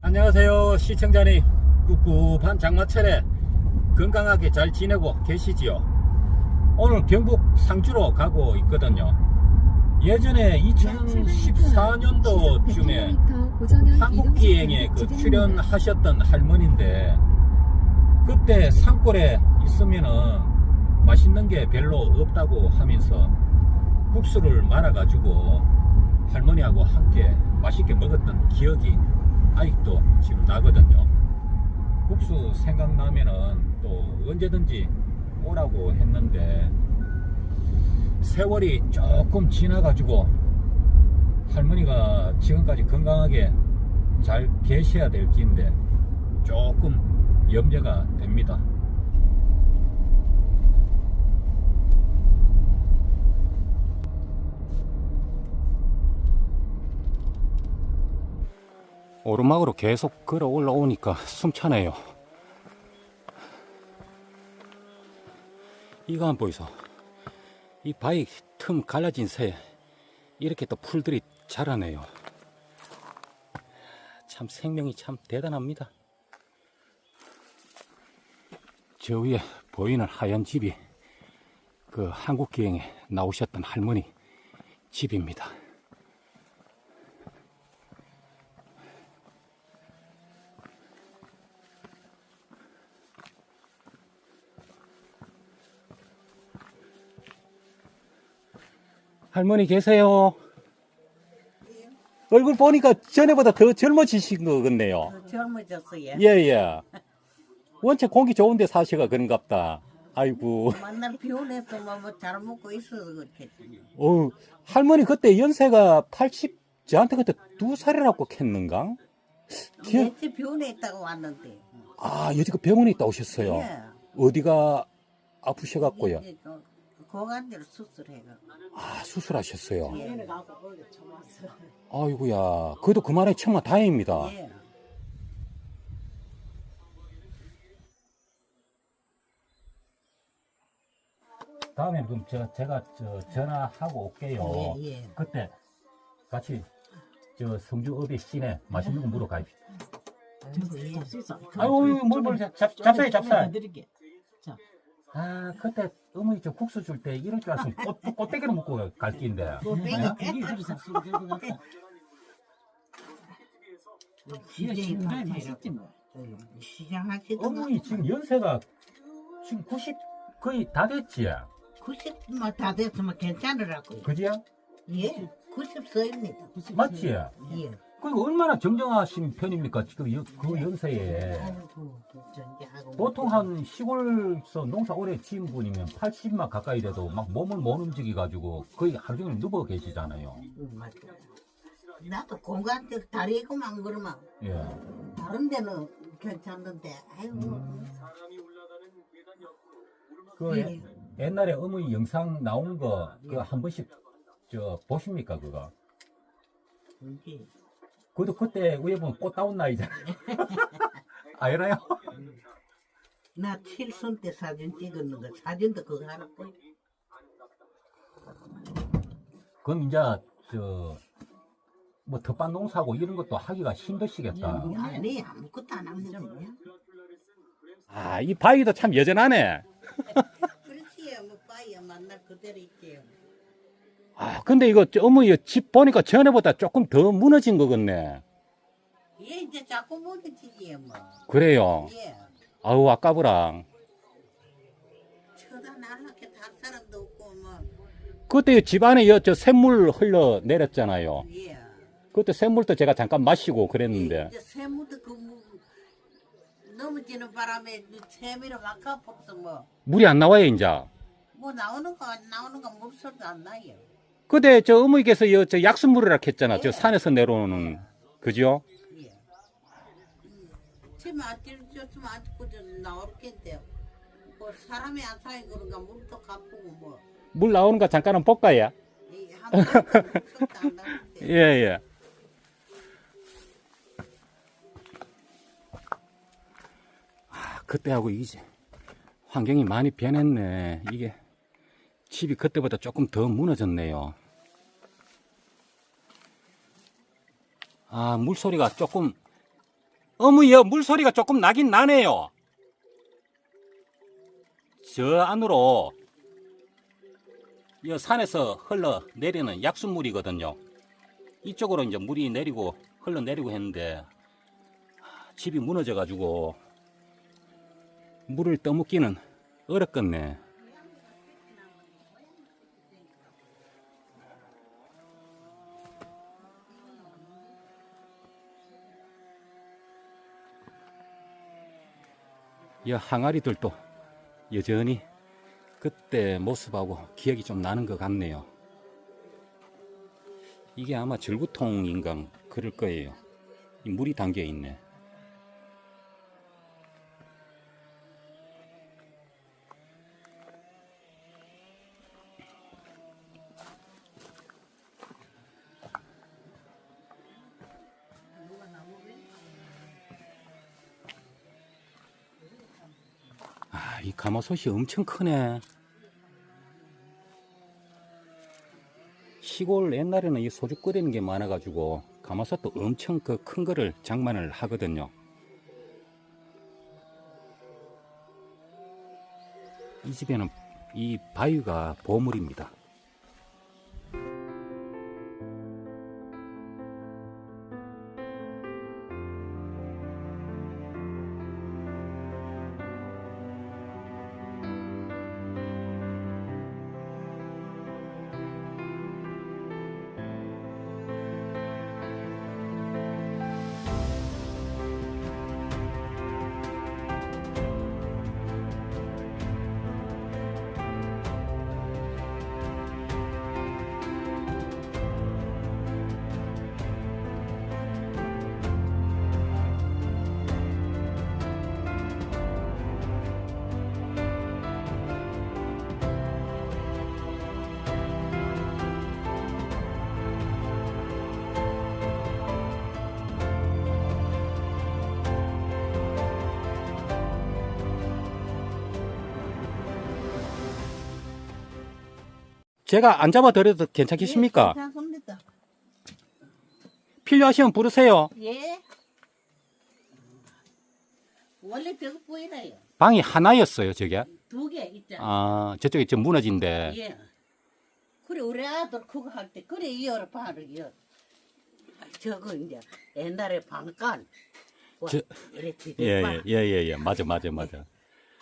안녕하세요 시청자님 꿉꿉한 장마철에 건강하게 잘 지내고 계시지요? 오늘 경북 상주로 가고 있거든요. 예전에 2014년도쯤에 한국기행에 그 출연하셨던 할머니인데 그때 산골에 있으면은 맛있는 게 별로 없다고 하면서 국수를 말아가지고 할머니하고 함께 맛있게 먹었던 기억이 아직도 지금 나거든요. 국수 생각나면은 또 언제든지 오라고 했는데 세월이 조금 지나가지고 할머니가 지금까지 건강하게 잘 계셔야 될 긴데 조금 염려가 됩니다. 오르막으로 계속 걸어 올라오니까 숨차네요. 이거 안 보이소? 이 바위 틈 갈라진 새에 이렇게 또 풀들이 자라네요. 참 생명이 참 대단합니다. 저 위에 보이는 하얀 집이 그 한국기행에 나오셨던 할머니 집입니다. 할머니 계세요? 얼굴 보니까 전에보다 더 젊어지신 것 같네요. 젊어졌어요. 예, 예. 원체 공기 좋은데 사시가 그런갑다. 아이고. 맨날 비오네서 뭐잘 먹고 있어서 그렇겠지. 어 할머니 그때 연세가 80, 저한테 그때 두 살이라고 했는가? 기억, 며칠 비오네 있다고 왔는데. 아, 여지가 병원에 있다 오셨어요. 예. 어디가 아프셔갖고요. 이제 또 고관절 수술해가. 아, 수술하셨어요. 예. 아이고야. 그래도 그만에 정말 다행입니다. 예. 다음에 그럼 저, 제가 저 전화하고 올게요. 예, 예. 그때 같이 저 성주읍의 시내 맛있는 거 물어 가입시다. 아유, 뭘, 뭘, 잡, 잡사요, 잡사. 드릴게. 아, 그때 어머니 저 국수 줄 때 이럴 줄 알았으면 꽃, 꽃대기를 먹고 갈 갔다. 시장이 맛있지 뭐. 시장 하시던 어머니 지금 연세가 지금 90 거의 다 됐지? 90만 다 됐으면 괜찮으라고요. 그지야? 예. 90서입니다. 맞지? 예. 그리고 얼마나 정정하신 편입니까? 지금 여- 그 연세에. 아이고. 보통 한 시골에서 농사 오래 지은 분이면 80만 가까이 돼도 막 몸을 못 움직여가지고 거의 하루 종일 누워 계시잖아요. 응, 맞아. 나도 공간적 다리고만 그러면 예. 다른 데는 괜찮은데 아이고 그 예. 예- 옛날에 어머니 영상 나오는 거그한 번씩 저 보십니까 그거? 이게 그것도 그때 위에 보면 꽃 따온 나이잖아요. 알아요? 나 칠순 때 사진 찍었는 거 사진도 그거 하나 보여 그럼 이제 저뭐 텃밭 농사고 이런 것도 하기가 힘드시겠다. 아니 아무것도 안 하면 그냥 아, 이 바위도 참 여전하네. 그렇지요 뭐 빠이야 만날 그대로 있지요 아, 근데 이거 저 어머니 집 보니까 전에보다 조금 더 무너진 것 같네. 얘 이제 자꾸 무너지지요 뭐 그래요. 예. 아우, 아까부랑. 쳐다 날라게 달 사람도 없고 뭐 그때 집 안에 여- 저 샘물 흘러 내렸잖아요. 예. 그때 샘물도 제가 잠깐 마시고 그랬는데. 이제 새무도 그 무, 넘어지는 바람에 새미를 막 가버서 뭐. 물이 안 나와요, 이제. 뭐 나오는 거 안 나오는 거 물소리도 안 나요. 그때 저 어머니께서 여, 저 약수물이라 했잖아. 저 예. 산에서 내려오는. 그죠? 예. 쟤 아찔 줬으면 아직고 좀 나올겠대요. 뭐 사람이 안 사요 그런가 물도 가쁘고 뭐. 물 나오는 거 잠깐은 볼까요? 이 한번 안 나는데. 예, 예. 아, 그때하고 이제 환경이 많이 변했네. 이게 집이 그때보다 조금 더 무너졌네요. 아, 물소리가 조금 어머여 물소리가 조금 나긴 나네요. 저 안으로 이 산에서 흘러 내리는 약수물이거든요. 이쪽으로 이제 물이 내리고 흘러 내리고 했는데 아, 집이 무너져 가지고 물을 떠먹기는 어렵겠네. 이 항아리들도 여전히 그때 모습하고 기억이 좀 나는 것 같네요. 이게 아마 절구통인가 그럴 거예요. 이 물이 담겨 있네. 이 가마솥이 엄청 크네. 시골 옛날에는 이 소주 끓이는 게 많아가지고 가마솥도 엄청 그 큰 거를 장만을 하거든요. 이 집에는 이 바위가 보물입니다. 제가 안 잡아드려도 괜찮겠습니까? 예, 괜찮습니다. 필요하시면 부르세요. 예. 원래 저거 보이나요? 방이 하나였어요, 저게. 두 개 있잖아. 아, 저쪽에 좀 무너진데. 예. 그래 우리 아들 그거 할 때 그래 이어를 바로 이어. 저거 이제 옛날에 방간. 저- 이래 예. 예, 예, 예, 예. 맞아, 맞아, 맞아.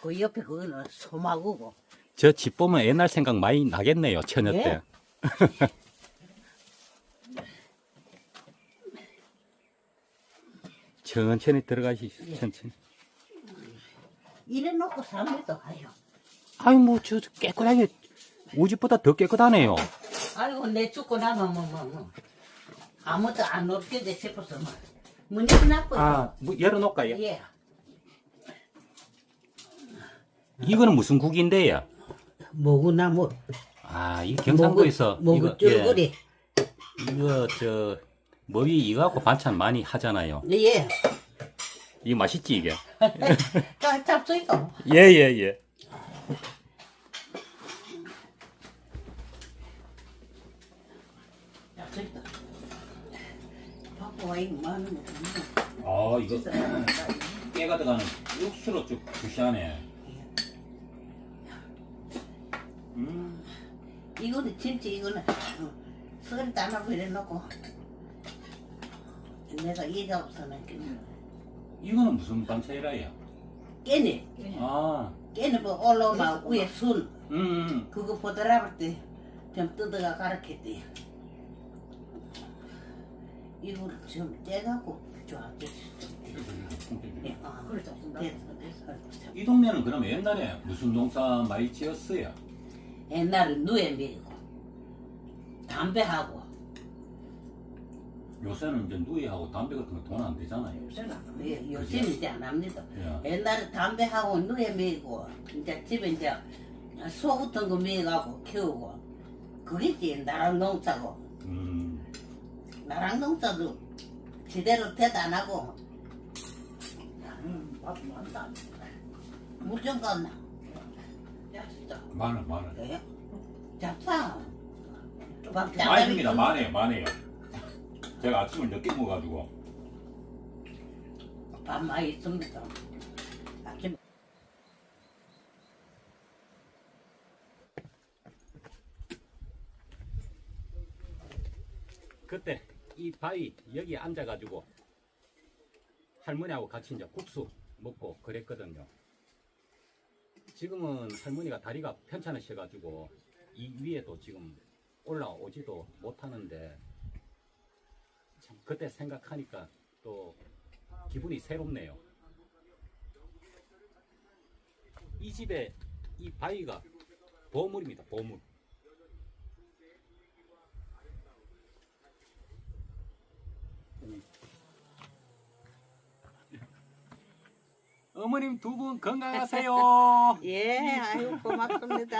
그 옆에 그거는 소마구고. 저 집 보면 옛날 생각 많이 나겠네요, 처녀 예. 때. 천천히 들어가시죠, 예. 천천히. 이래 놓고 삼해도 가요. 아유, 뭐, 저, 저 깨끗하게, 우리 집보다 더 깨끗하네요. 아이고 내 죽고 나면 뭐 뭐 뭐. 아무도 안 없겠지 싶어서 뭐. 문 열어놨고. 아, 뭐, 열어놓을까요? 예. 이거는 무슨 국인데요? 모구나무. 아, 이 경상도에서. 모구 이거, 예. 이거, 저, 머위 이거 갖고 반찬 많이 하잖아요. 예. 이거 맛있지, 이게? 자, 잡수이고. 예, 예, 예. 잡수이고. 바빠 와이 많은 거. 아, 이거 깨가 들어가는 육수로 쭉 주시하네. 이거는 진짜 이거는 어, 소리 안 하고 이래 놓고. 내가 이가 없어는 이거는 무슨 반찬이라요? 깨네. 아, 깨네 뭐 올라오면 위에 순. 음, 음. 그거 보더라 볼 때좀 뜯어가 가르쳤대. 이거를 좀 떼갖고 좋아졌어 예, 아, 됐어 됐어 이 동네는 그러면 옛날에 무슨 농사 많이 지었어요? 옛날에 누에 밀고 담배하고. 요새는 이제 누이하고 담배 같은 거 돈 안 되잖아요. 예, 요새는 이제 안 합니다. 예. 옛날에 담배하고 누에 밀고 이제 집에 이제 소 같은 거 밀가고 키우고 그게 이제 나랑 농사고. 음, 나랑 농사도 제대로 대도 안 하고. 나는 밥 많다. 물좀 진짜 많아, 많아. 예? 잡사 밥 많이 줍니다, 많아요, 많아요. 제가 아침을 늦게 먹어가지고. 밥 많이 있습니다. 아침 그때 이 바위 여기 앉아가지고 할머니하고 같이 이제 국수 먹고 그랬거든요. 지금은 할머니가 다리가 편찮으셔가지고 이 위에도 지금 올라오지도 못하는데 참 그때 생각하니까 또 기분이 새롭네요. 이 집에 이 바위가 보물입니다. 보물. 어머님 두 분 건강하세요. 예, 아유 고맙습니다.